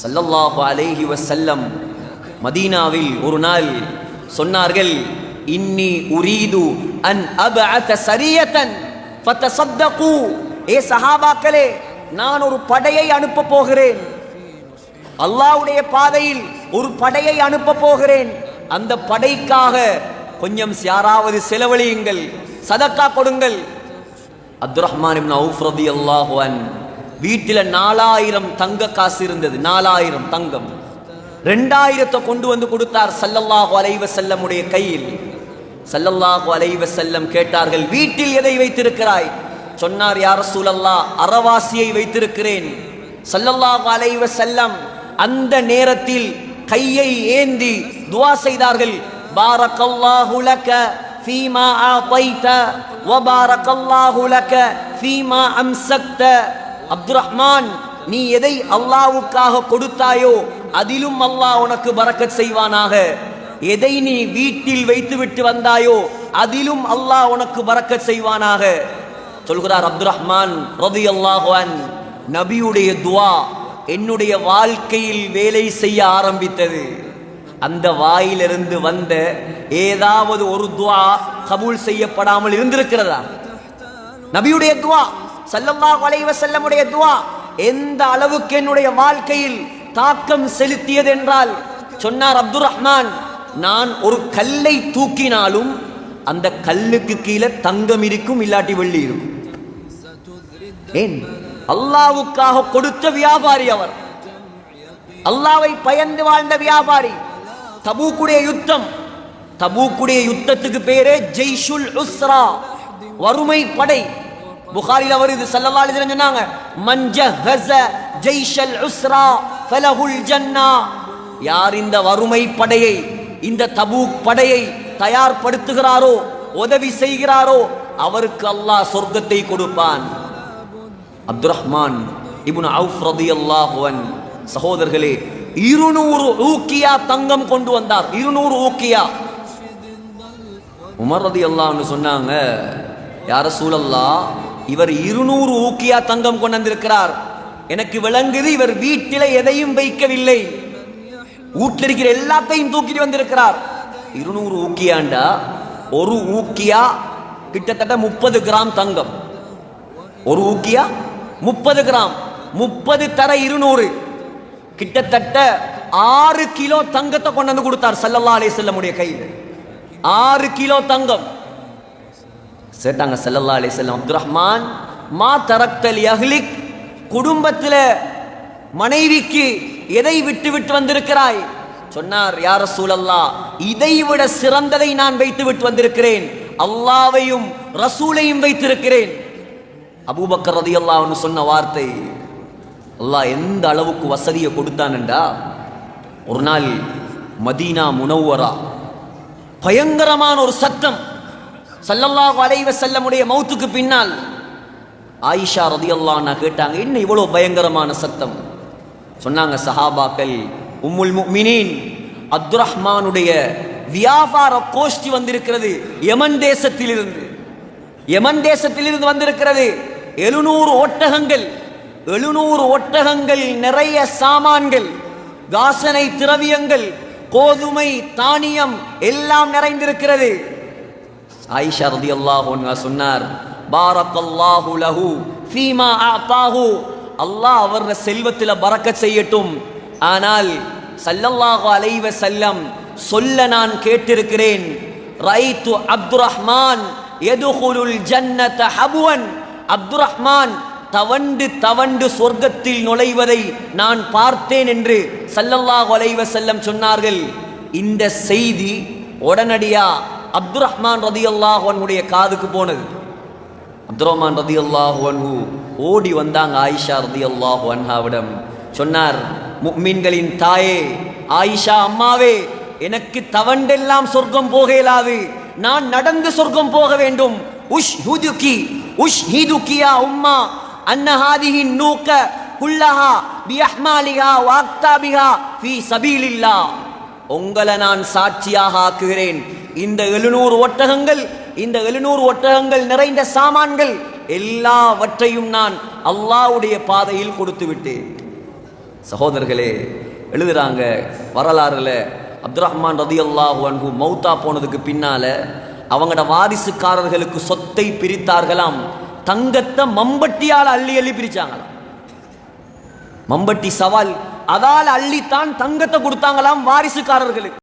சல்லல்லாஹு அலேஹி வசல்லம் மதீனாவில் ஒரு நாள் சொன்னார்கள் இன்னி உரீது அன் அபஅத சரியத்தன் ஃபதஸத்தகு ஏ சஹாபாக்களே நான் ஒரு படையை அனுப்ப போகிறேன். அல்லாஹ்வுடைய பாதையில் ஒரு படையை அனுப்ப போகிறேன். அந்த படைக்காக கொஞ்சம் யாராவது செலவழியுங்கள் சதக்கா கொடுங்கள். அப்துல் ரஹ்மான் இப்னு அவுஃப் ரலியல்லாஹு அன் வீட்டில் நாலாயிரம் தங்க காசு இருந்தது. நாலாயிரம் தங்கம். ரெண்டாயிரத்தை கொண்டு வந்து கொடுத்தார் சல்லல்லாஹு அலைவ செல்லமுடைய கையில். சல்லல்லாஹு அலைவ செல்லம் கேட்டார்கள் வீட்டில் எதை வைத்திருக்கிறாய்? சொன்னார் யார் சூழல்லா அறவாசியை வைத்திருக்கிறேன். சல்லல்லாஹு அலைவ செல்லம் அந்த நேரத்தில் கையை ஏந்தி துவா செய்தார்கள் பாரக்கல்லாஹு லக ஃபீமா ஆதைத வபாரக்கல்லாஹு லக ஃபீமா அம்சக்த. அப்து ரஹ்மான் நீ எதை அல்லாவுக்காக கொடுத்தாயோ அதிலும் அல்லாஹ் உனக்கு பரக்கத் செய்வானாக. எதை நீ வீட்டில் வைத்துவிட்டு வந்தாயோ அதிலும் அல்லாஹ் உனக்கு பரக்கத் செய்வானாக. சொல்கிறார் அப்து ரஹ்மான் ரதி அல்லாஹான் நபியுடைய துவா என்னுடைய வாழ்க்கையில் வேலை செய்ய ஆரம்பித்தது. அந்த வாயிலிருந்து வந்த ஏதாவது ஒரு துவா கபூல் செய்யப்படாமல் இருந்திருக்கிறதா? நபியுடைய துவா. சல்லல்லாஹு அலைஹி செல்லமுடைய துவா எந்த அளவுக்கு என்னுடைய வாழ்க்கையில் தாக்கம் செலுத்தியது என்றால் சொன்னார் அப்துல் ரஹ்மான் நான் ஒரு கல்லை தூக்கினாலும் அந்த கல்லுக்கு கீழே தங்கம் இருக்கும் இல்லாட்டி வெள்ளி இருக்கும். ஏன்? அல்லாவுக்காக கொடுத்த வியாபாரி அவர். அல்லாவை பயந்து வாழ்ந்த வியாபாரி. தபூக்குடைய யுத்தம். தபூக்குடைய யுத்தத்துக்கு பேரே ஜெய்ஷுல் உஸ்ரா வறுமை படை புகாரில வருது இது அலைஹி சொன்னாங்க மஞ்ச ஜஹஸ ஜெய்ஷல் உஸ்ரா ஃபலஹுல் ஜன்னா. யார் இந்த வறுமை படையை இந்த தபூக் படையை தயார்படுத்துகிறாரோ உதவி செய்கிறாரோ அவருக்கு அல்லாஹ் சொர்க்கத்தை கொடுப்பான். அப்துல் ரஹ்மான் இபுன் அவுஃப் ரதி அல்லாஹுவன் சகோதரர்களே இருநூறு ஊக்கியா தங்கம் கொண்டு வந்தார். இருநூறு ஊக்கியா. உமர் ரதி அல்லான்னு சொன்னாங்க யார சூழல்லா இவர் இருநூறு ஊக்கியா தங்கம் கொண்டு வந்திருக்கிறார் எனக்கு விளங்குது இவர் வீட்டில எதையும் வைக்கவில்லை. வீட்டில் இருக்கிற எல்லாத்தையும் தூக்கிட்டு வந்திருக்கிறார். இருநூறு ஊக்கியாண்டா? ஒரு ஊக்கியா? கிட்டத்தட்ட முப்பது கிராம் தங்கம். ஒரு ஊக்கியா? முப்பது கிராம். முப்பது தர இருநூறு. கிட்டத்தட்ட ஆறு கிலோ தங்கத்தை கொண்டு வந்து கொடுத்தார் சல்லல்லா அலே செல்லமுடைய கையில். ஆறு கிலோ தங்கம். சேட்டாங்க சல்லல்லா அலி செல்லம் அப்துல் ரஹ்மான் மா தரக்தல் யஹ்லிக் குடும்பத்தில் மனைவிக்கு எதை விட்டு விட்டு வந்திருக்கிறாய்? சொன்னார் யார சூழல்லா இதை விட சிறந்ததை நான் வைத்து விட்டு வந்திருக்கிறேன். அல்லாவையும் ரசூலையும் வைத்திருக்கிறேன். அபூபக்கர் ரதியல்லாஹ்னு சொன்ன வார்த்தை அல்லாஹ் எந்த அளவுக்கு வசதியை கொடுத்தான்டா ஒரு நாள் மதீனா முனவரா பயங்கரமான ஒரு சத்தம் சல்லல்லாஹ் அலைவ செல்லமுடைய மௌத்துக்கு பின்னால் ஆயிஷா ரதியல்லாஹ்னா கேட்டாங்க என்ன இவ்வளோ பயங்கரமான சத்தம்? சொன்னாங்க சஹாபாக்கள் உம்முல் முஃமினீன் அப்துல் ரஹ்மானுடைய வியாபார கோஷ்டி வந்திருக்கிறது யமன் தேசத்திலிருந்து. யமன் தேசத்திலிருந்து வந்திருக்கிறது. எழுநூறு ஒட்டகங்கள் எழுநூறு ஒட்டகங்கள் நிறைய சாமான்கள் வாசனை திரவியங்கள் கோதுமை தானியம் எல்லாம் நிறைந்திருக்கிறது. ஆயிஷா ரதியல்லாஹு அன்ஹா சொன்னார் பாரக்கல்லாஹு லஹு ஃபீமா ஆத்தாஹு அல்லாஹ் அவர் செல்வத்தில் பறக்க செய்யட்டும். ஆனால் சல்லல்லாஹு அலைவ செல்லம் சொல்ல நான் கேட்டிருக்கிறேன் ரைத்து அப்துர் ரஹ்மான் எதுகுலுல் ஜன்னத ஹபுவன். அப்துர் ரஹ்மான் தவண்டு தவண்டு சொர்க்கத்தில் நுழைவதை நான் பார்த்தேன் என்று சல்லல்லாஹு அலைவ செல்லம் சொன்னார்கள். இந்த செய்தி உடனடியா அப்துர் ரஹ்மான் ரதி அன்ஹுடைய காதுக்கு போனது. அப்துர் ரஹ்மான் ரதியல்லாஹு அன்ஹு ஓடி வந்தாங்க ஆயிஷா ரதியல்லாஹு அன்ஹாவிடம். சொன்னார் முக்மீன்களின் தாயே ஆயிஷா அம்மாவே எனக்கு தவண்டெல்லாம் சொர்க்கம் போக இயலாது நான் நடந்து சொர்க்கம் போக வேண்டும். உஷ் ஹுதுக்கி உஷ் ஹிதுக்கியா உம்மா அன்னஹாதிஹின் நூக்க குல்லஹா பியஹ்மாலிஹா வாக்தாபிஹா ஃபி சபீலில்லா உங்களை நான் சாட்சியாக ஆக்குகிறேன். இந்த எழுநூறு ஒட்டகங்கள் இந்த எழுநூறு ஒட்டகங்கள் நிறைந்த சாமான்கள் எல்லாவற்றையும் நான் அல்லாவுடைய பாதையில் கொடுத்து விட்டேன் சகோதரர்களே எழுதுறாங்க வரலாறுல அப்துல் ரஹ்மான் ரதி அல்லாஹு அன்ஹு மௌத்தா போனதுக்கு பின்னால அவங்களோட வாரிசுக்காரர்களுக்கு சொத்தை பிரித்தார்களாம். தங்கத்தை மம்பட்டியால் அள்ளி அள்ளி பிரிச்சாங்களாம். மம்பட்டி சவால் அதால் அள்ளித்தான் தங்கத்தை கொடுத்தாங்களாம் வாரிசுக்காரர்களுக்கு.